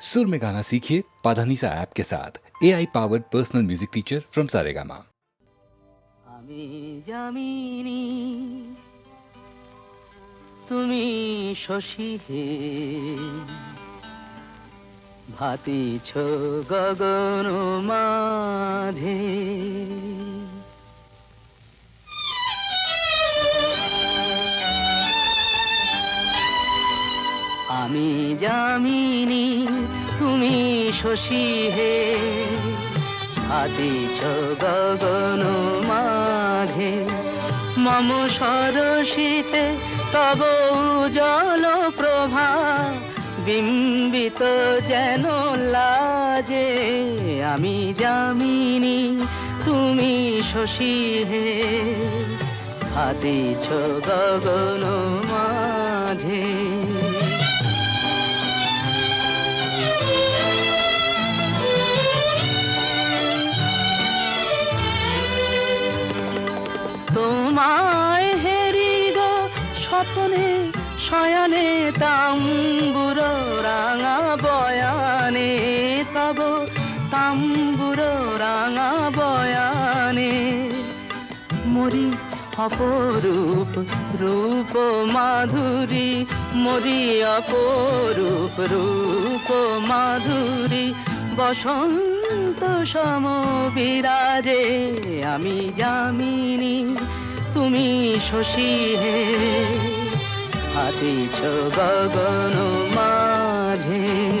सुर में गाना सीखिए पाधानीसा ऐप के साथ A I powered personal music teacher from Saregama আমি জামিনী তুমি শশী হে ভাতিছ গগন মাঝে আমি জামিনী তুমি শশী হে। ভাতিছ গগন মাঝে, মম সরসিতে তব জল প্রভা, বিম্বিত যেন লাজে। আমি জামিনী তুমি শশী হে। হাতিছ গগন অপরূপ, রূপ মাধুরী, মরি অপরূপ, রূপ মাধুরী। বসন্ত সম বিরাজে আমি জামিনী তুমি শশী হে। হাতিছ গগন মাঝে।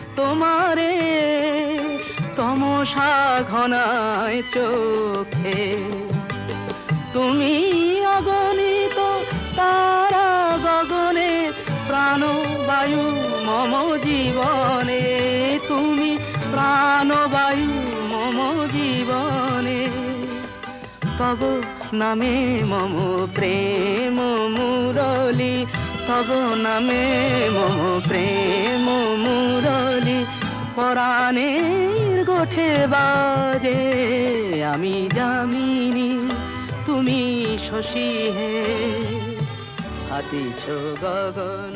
তোমারে তমসা ঘনায় চোখে। তুমি অগণিত তারা গগনে প্রাণ বায়ু মম জীবনে। তুমি প্রাণ বায়ু মম জীবনে। তব নামে মম প্রেম মুরলি, তব নামে মম প্রেম মুরলি। পরাণের গোঠে বাজে আমি জামিনী তুমি শশী হে। হাতিছ গগন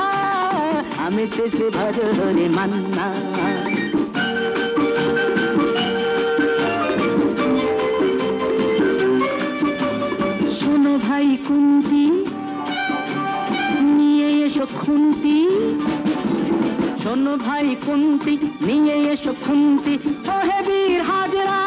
আমি শেষে ভজ হরে মান্না। শোনো ভাই কুন্তি, নিয়ে এসো খুন্তি। শোনো ভাই কুন্তি, নিয়ে এসো খুন্তি। ও হে বীর হাজরা।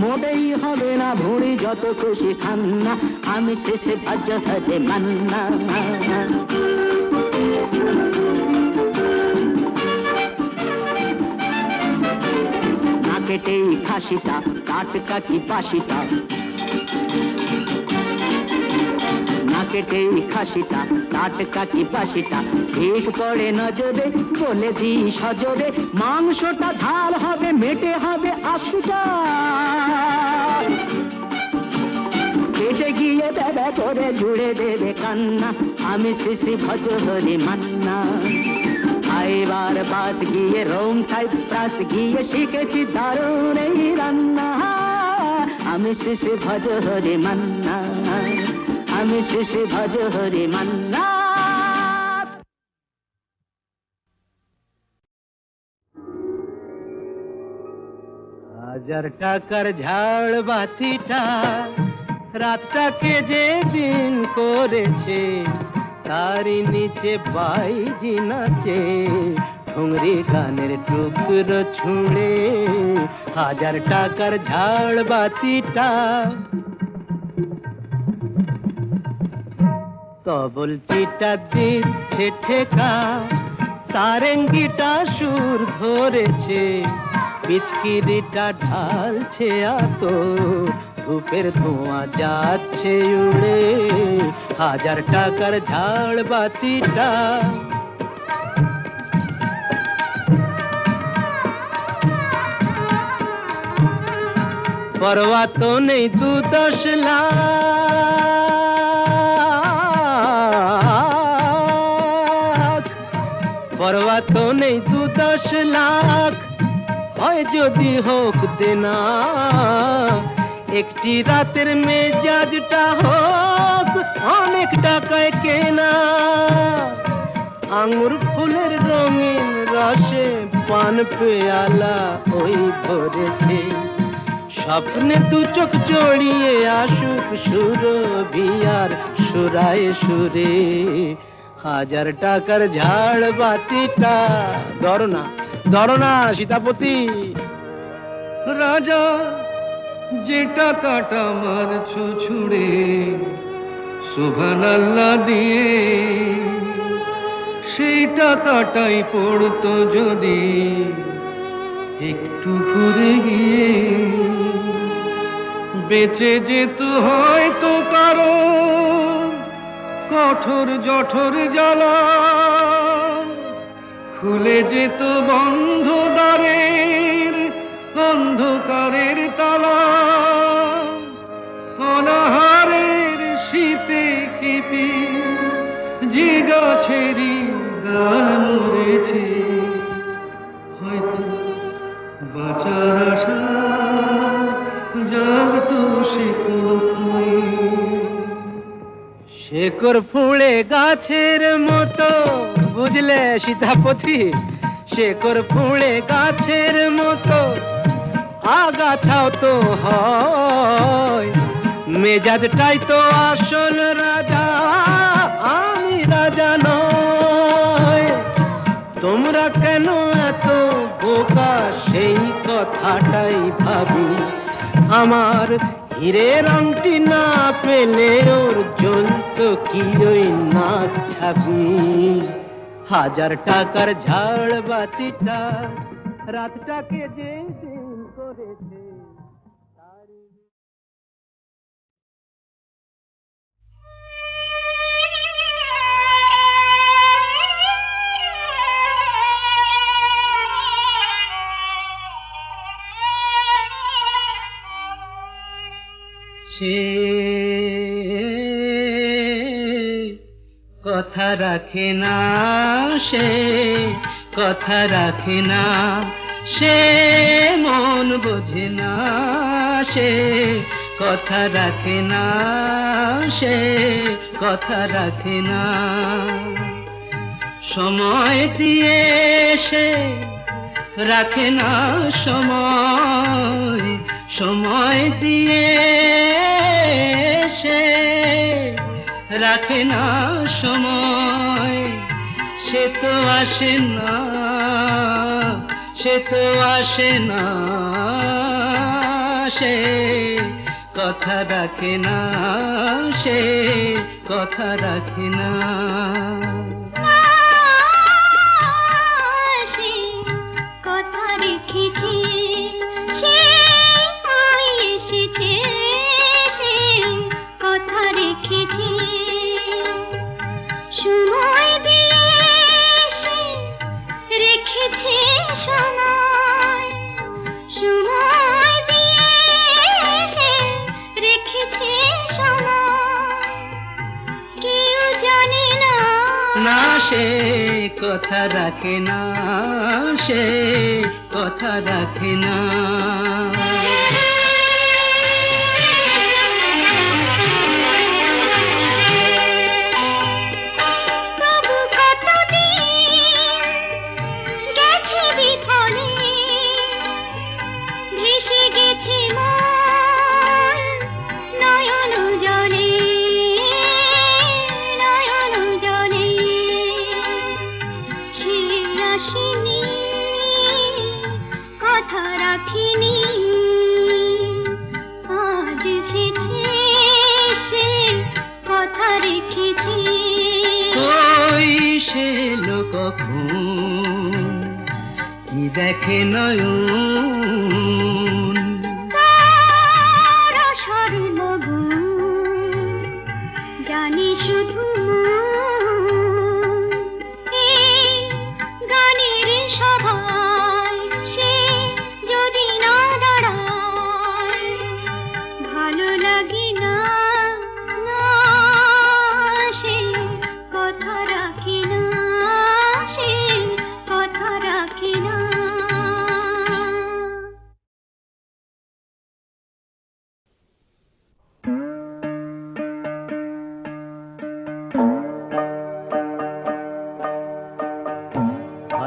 মোটেই হবে না ভুঁড়ি যত খুশি খান না, আমি শেষে ভাজ্য থাকে মান্না না। কেটেই খাসিটা কাটকাটি কি না কেটেই খাসিটা টাটকা কি বাসিটা? ঠিক পড়ে নজরে বলে দি সজরে, মাংসটা ঝাল হবে, মেটে হবে আশিটা। কেটে গিয়ে দেবে, করে জুড়ে দেবে কান্না, আমি শ্রী মান্না। আইবার বাস গিয়ে, রোম সাইপ্রাস গিয়ে শিখেছি দারুণ এই রান্না। আমি শ্রী ভজ হরি মান্না। আমি শ্রী শ্রী ভজ হরি হাজার টাকার ঝাড় বাতিটা রাতটাকে যে দিন করেছে, তারই নিচে বাইজি নাচে। ঠুংরি গানের টুকরো ছুঁড়ে হাজার টাকার ঝাড় বাতিটা তবল চিটা দিচ্ছে ঠেকা। সারেঙ্গিটা সুর ধরেছে, পিচকিরিটা ঢালছে আত ধূপের ধোঁয়া যাচ্ছে উড়ে, হাজার টাকার ঝাড় বাতিটা। পরোয়া তো নেই দু দশ লাখ। যদি হোক দেনা, একটি রাতের মেজাজটা হোক, অনেক টাকায় কেনা। আঙুর ফুলের রঙিন রসে পান পেয়ালা ওই ভরেছে। স্বপ্নে দু চোখ জড়িয়ে আসুক সুর বিয়ার সুরায় সুরে। হাজার টাকার ঝাড় বাতিটা ধরো না। ধরো না সীতাপতি। রাজা যে টাকাটা মারছো ছুড়ে সুভান আল্লাহ দিয়ে সেই টাকাটাই পড়তো যদি একটু ঘুরে গিয়ে। বেঁচে যেত হয়তো কারও কঠোর জঠোর জ্বালা। খুলে যেত বন্ধ দ্বারের অন্ধকারের তালা। অনাহারের শীতে কেঁপে যে গাছেরই গান মরেছে। হয়তো বাঁচার আশা জাগতো সে শেকড় ফুঁড়ে গাছের মতো বুঝলে সীতাপতি? শেকড় ফুঁড়ে গাছের মতো আগাছাও তো হয়। মেজাজটাই তো আসল রাজা, আমি রাজা নয় তোমরা কেন এত বোকা? সেই কথাটাই ভাবি। আমার হীরের আংটি না পেলে ওর জ্বলত কি ওই না ছাবি হাজার টাকার ঝাড় বাতিটা রাতটাকে যে দিন করেছে সে কথা রাখে না সে, কথা রাখে না সে, মন বোঝে না সে, কথা রাখে না সে, কথা রাখে না। সময় দিয়ে সে রাখে না সময় সময় দিয়ে সে রাখে না সময়। সে তো আসে না, সে তো আসে না, সে কথা রাখে না, সে কথা রাখে না। না সে কথা রাখে না সে কথা রাখে না। দেখে নয়ন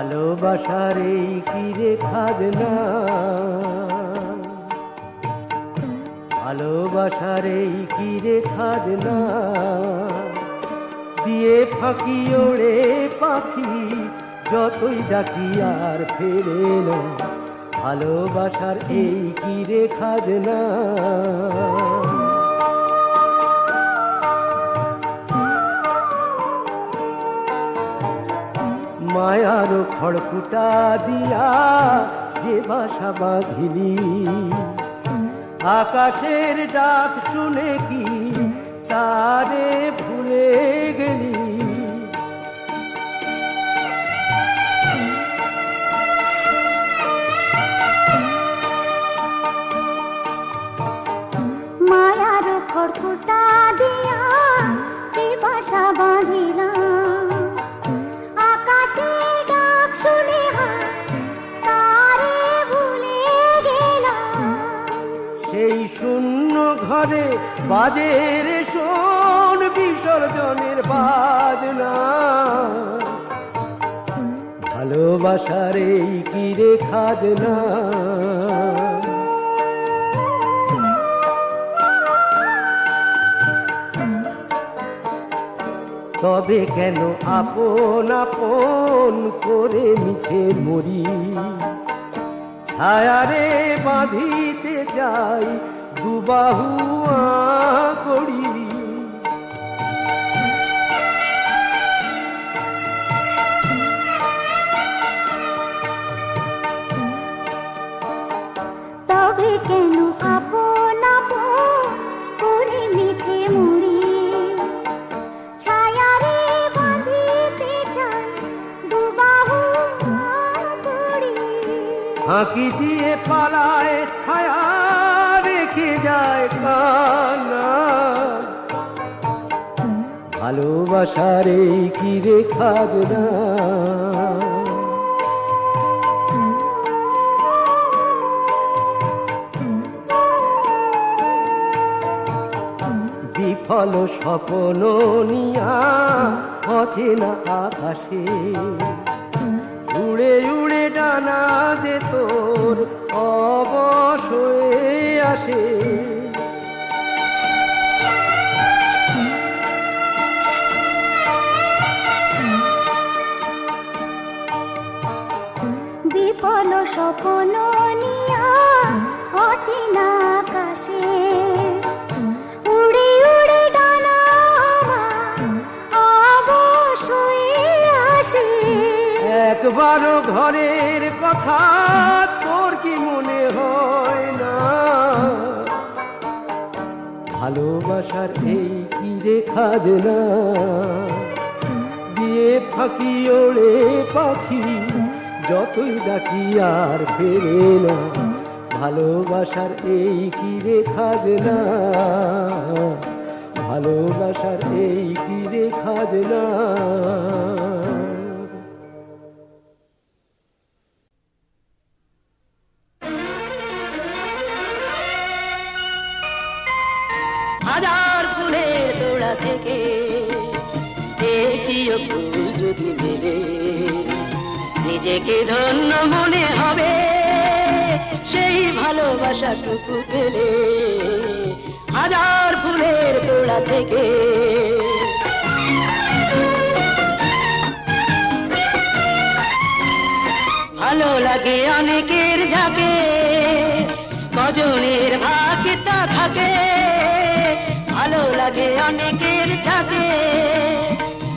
ভালোবাসার এই কিরে খাজনা? ভালোবাসার এই কিরে খাজনা? দিয়ে ফাঁকি ওড়ে পাখি, যতই ডাকি আর ফেরে না। ভালোবাসার এই কিরে খাজনা? মায়ার খড়কুটা দিয়া যে বাসা বাঁধিলি। আকাশের ডাক শুনে কি তারে ভুলে গেলি? মায়ার খড়কুটা বাজের শোন বিসর্জনের বাজনা। ভালোবাসার এই কিরে খাজনা। তবে কেন আপন আপন করে মিছে মরি? ছায়ারে বাঁধিতে চাই দুবাহু করি তবে কেন আপন আপন করে মুড়ি? ছায়ারে বাঁধিতে চাই দুবাহু করি ফাঁকি দিয়ে পালায় এই কি রেখা না বিফল স্বপ্ন নিয়া অচেনা আকাশে। উড়ে উড়ে ডানা যে তোর অবশয়ে আসে। চলো স্বপ্ন নিয়া অচেনা আকাশে। উড়ে উড়ে ডানা অবশ্যই আসে। একবারও ঘরের কথা তোর কি মনে হয় না? ভালোবাসার এই কি রেখা যে না? দিয়ে ফাঁকি ওড়ে পাখি যতই ডাকি আর ফেরে না, ভালোবাসার এই কি রেখা না ভালোবাসার এই কি রেখা না হাজার ফুলের তোড়া থেকে যদি মেলে। নিজেকে ধন্য মনে হবে, সেই ভালোবাসাটুকু পেলে হাজার ফুলের তোড়া থেকে। ভালো লাগে অনেকের ঝাঁকে, কজনের ভাগে তা থাকে। ভালো লাগে অনেকের ঝাঁকে,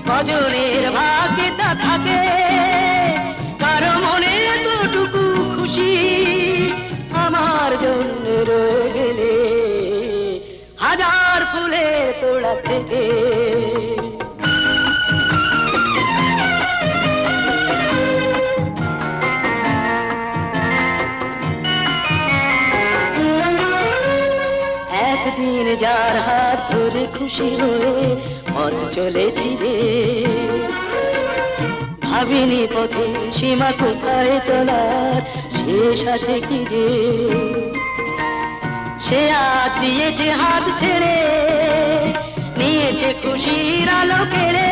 কজনের ভাগে তা থাকে। এতটুকু খুশি আমার জন্য রয়ে গেলে হাজার ফুলের তোড়া থেকে। একদিন যার হাত ধরে খুশি হয়ে পথ চলেছি রে। ভাবিনি পথে সীমা কোথায় চলার? শেষ আছে কি যে? সে আজ দিয়েছে হাত ছেড়ে, নিয়েছে খুশির আলো কেড়ে।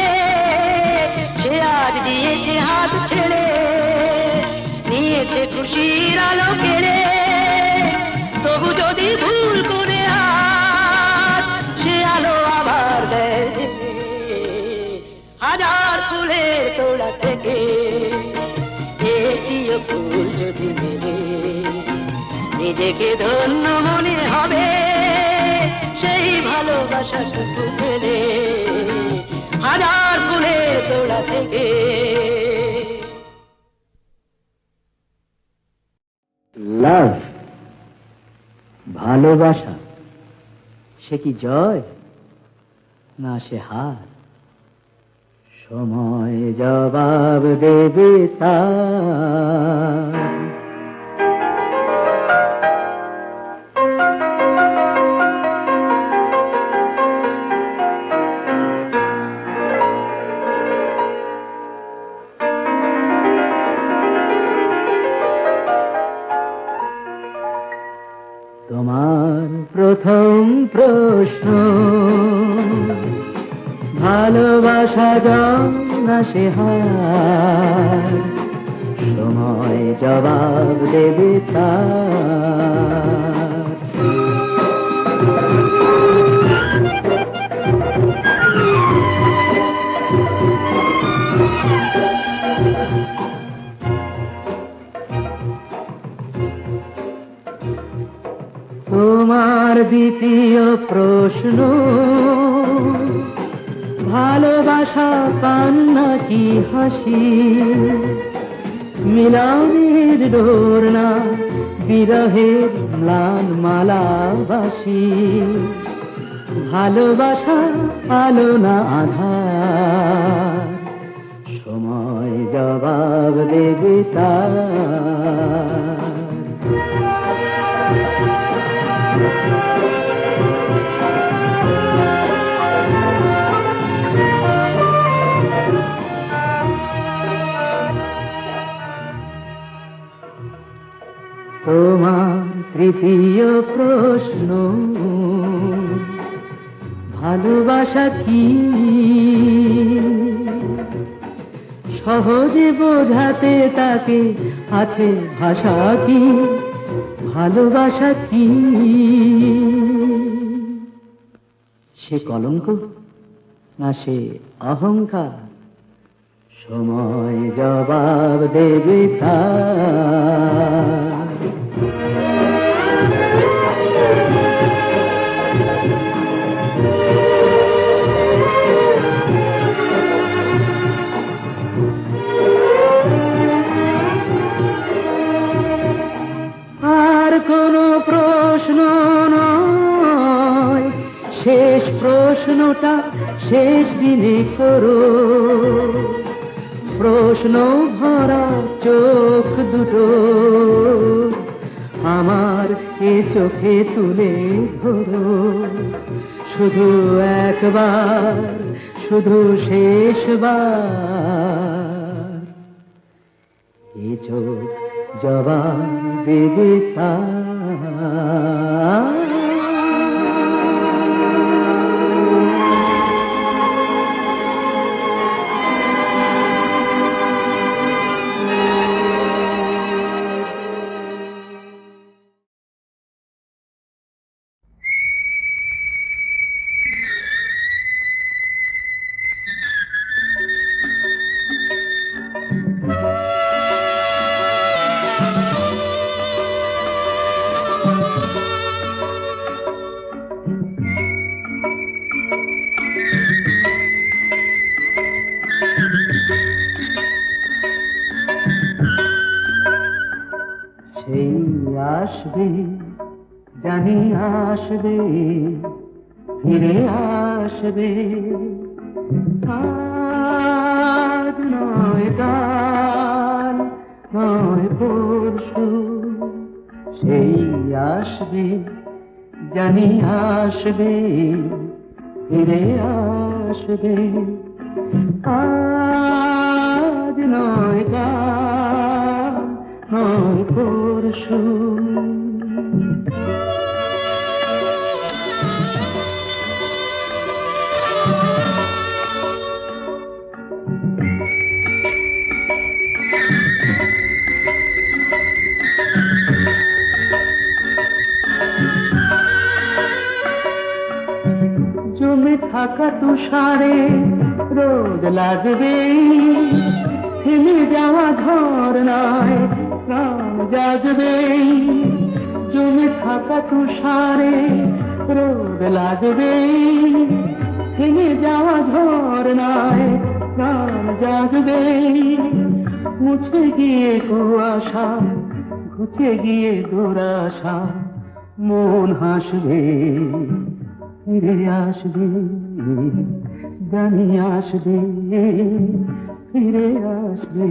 সে আজ দিয়েছে হাত ছেড়ে, নিয়েছে খুশির আলো কেড়ে। তবু যদি ভুল তোড়া থেকে। একটিও ফুল যদি মেলে, নিজেকে ধন্য মনে হবে। সেই ভালোবাসা শুধু পেলে হাজার ফুলের তোড়া থেকে। লাভ, ভালোবাসা, সে কি জয়? না, সে হার। সময় জবাব দেবে তার তোমার প্রথম প্রশ্ন ভালোবাসা না সে সময় জবাব দেবে তার। তোমার দ্বিতীয় প্রশ্ন ভালোবাসা কান্না কি হাসি? মিলনের ডোর না বিরহের ম্লান মালাবাসি। ভালোবাসা আলো না আধার, সময় জবাব দেবে তার। তোমার তৃতীয় প্রশ্ন। ভালোবাসা কি? সহজে বোঝাতে তাকে আছে ভাষা কি? ভালোবাসা কি? সে কলঙ্ক না সে অহংকার? সময় জবাব দেবে তার। প্রশ্নটা শেষ দিনে করো। প্রশ্ন ভরা চোখ দুটো আমার এ চোখে তুলে ধরো। শুধু একবার, শুধু শেষবার। এ চোখ জবাব দেবে তা জানি আসবে, ফিরে আসবে। আজ নয় কাল নয় পরশু, সেই আসবে, জানি আসবে, ফিরে আসবে। আজ নয় কাল নয় পরশু। থাকা তুষারে রোদ লাগবে। থেমে যাওয়া ঝড় নয় প্রাণ জাগবে। জমে থাকা তুষারে রোদ লাগবে। থেমে যাওয়া ঝড় নয় প্রাণ জাগবে। মুছে গিয়ে কুয়াশা, ঘুচে গিয়ে দুরাশা, মন হাসবে, ফিরে আসবে। জানি আসবে ফিরে আসবে।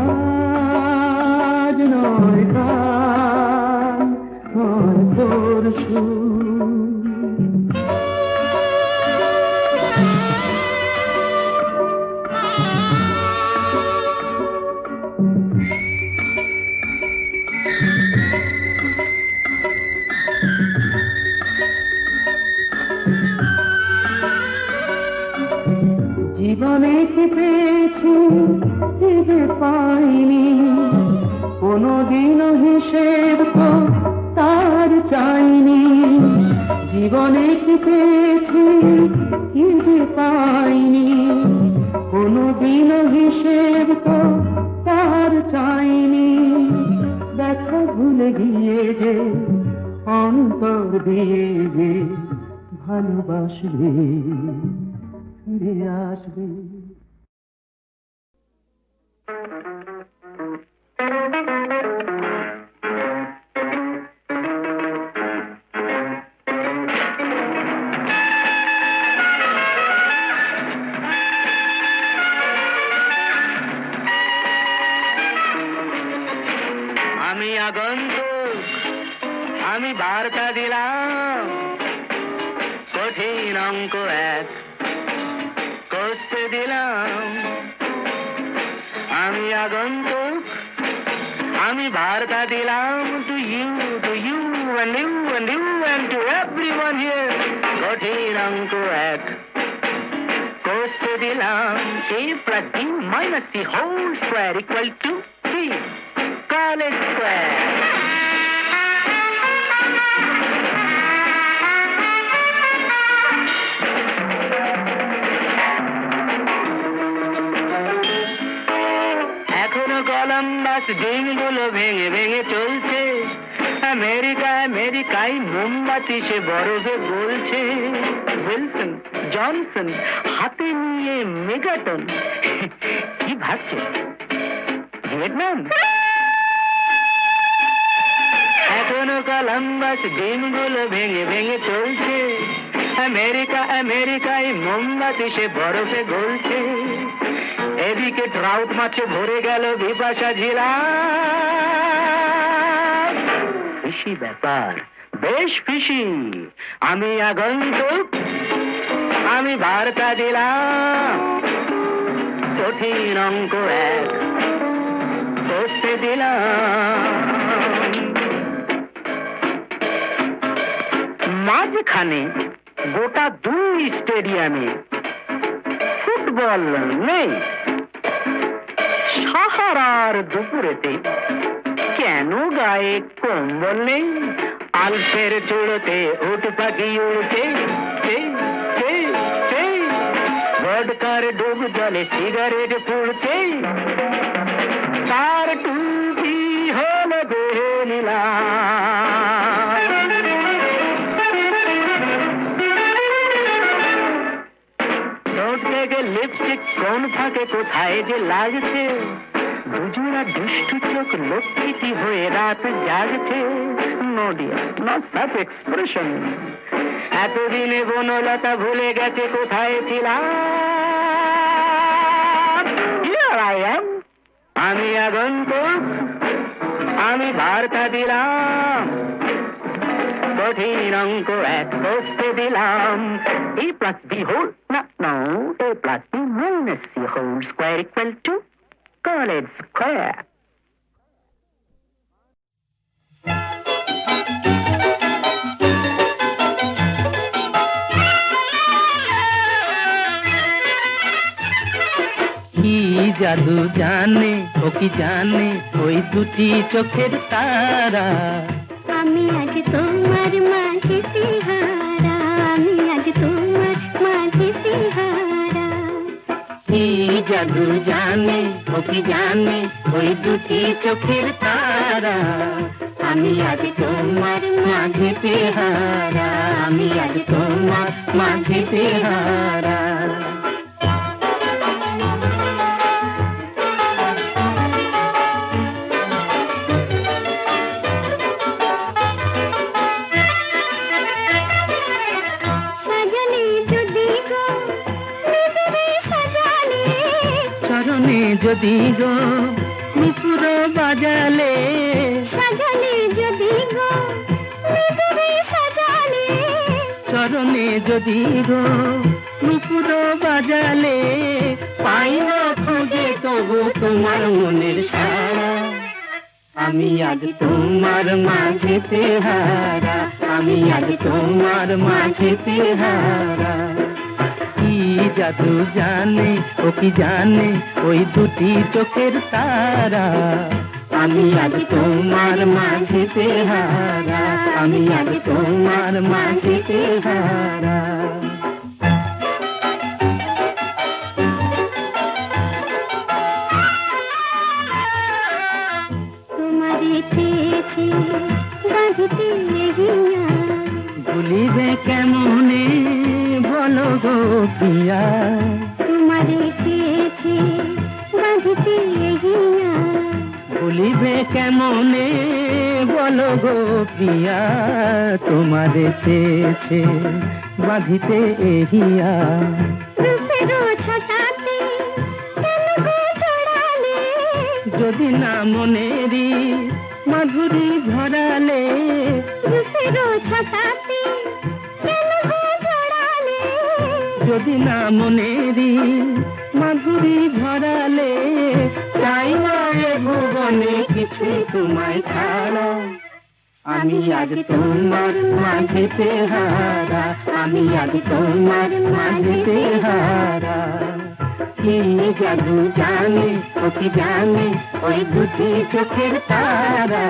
আজ নয় নয় পরশু জীবনে কি পেয়েছি যে পাইনি। কোনোদিনও হিসেব তো তার চাইনি। জীবনে কি পেয়েছি কি পাইনি। কোনোদিনও হিসেব তো তার চাইনি। দেখা ভুলে গিয়ে যে, অন্তর দিয়ে যে ভালোবাসবে ফিরে আসবে। আমি আগন্তুক আমি বার্তা দিলাম কঠিন অঙ্ক এক দিলাম আমি আগন্তুক আমি বার্তা দিলাম to you to you and you and you and to everyone here কঠিন অঙ্ক এক কষতে দিলাম a plus b minus c whole square equal to 3 college square ডিমগুলো ভেঙে ভেঙে চলছে। আমেরিকা, আমেরিকায় মোমবাতি সে বরফে গলছে। উইলসন, জনসন, হাতে নিয়ে মেগাটন। কি ভাবছে? ভিয়েতনাম? এখনও কলম্বাস ডিমগুলো ভেঙে ভেঙে চলছে। আমেরিকা, আমেরিকায় মোমবাতি সে বরফে গলছে। এদিকে ট্রাউট মাছে ভরে গেল বিপাশা ঝিলা। ফিসি ব্যাপার, বেশ ফিসি আমি আগন্তুক, আমি বার্তা দিলাম। কঠিন অঙ্ক এক, করতে দিলাম। মাঝখানে গোটা দুই স্টেডিয়ামে ফুটবল নেই। সাহারার দুপুরেতে কেন গায়ে কম্বল নেই? আলফের চুড়োতে উঠ পাখি উড়ছে। ভোডকার ডুব জলে সিগারেট পুড়ছে। তার টুপি হল দেহে নীলা। ঠোঁট থেকে লিপস্টিক কোন ফাঁকে কোথায় যে লাগছে? দুজোড়া দুষ্টু চোখ লক্ষ্মীটি হয়ে রাত জাগছে। এক্সপ্রেশন। এতদিনে বনলতা ভুলে গেছে কোথায় ছিলাম? আমি আগন্তুক। আমি বার্তা দিলাম। কঠিন অঙ্ক এক বসতে দিলাম। এ প্লাস বি হোল না, no A plus B minus C whole square equal to college square কি জাদু জানে ও কি জানে ওই দুটি চোখের তারা? আমি আজ তোমার মাঝে জাদু জানে, ওকে জানে ওই দুটি চোখের তারা। আমি আজ তোমার মাঝে পেহারা, আমি আজ তোমার মাঝে হারা যদি গো নুপুর বাজালে। সাজালে যদি গো সাজালে। চরণে যদি গো নুপুর বাজালে। পাই না খুঁজে তবু তোমার মনের সারা। আমি আজ তোমার মাঝে হারা। আমি আজ তোমার মাঝে হারা। কি জাদু জানে ও কি জানে? ওই দুটি চোখের তারা। আমি আজ তোমার মাঝেতে হারা আমি আজ তোমার মাঝেতে হারা ভুলিবে কেমনে? বলো গো পিয়া? তোমারে চেয়েছি বাঁধতে হিয়া ভুলিবে কেমনে? বলো গো প্রিয়া তোমারে চেয়েছে বাঁধিতে এহিয়া যদি না মনেরি মাধুরী ঝরালে? রূপেরও যদি না মনেরি মাধুরী ঝরালে চাই না এ ভুবনে কিছু তোমায় ছাড়া। আমি আজ তোমার মাঝেতে হারা আমি আজ তোমার মাঝেতে হারা কি জাদু জানে ও কি জানে, ওই দুটি চোখের তারা।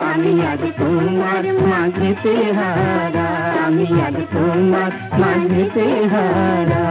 আমি আজ তোমার মাঝেতে হারা আমি আজ তোমার মাঝেতে হারা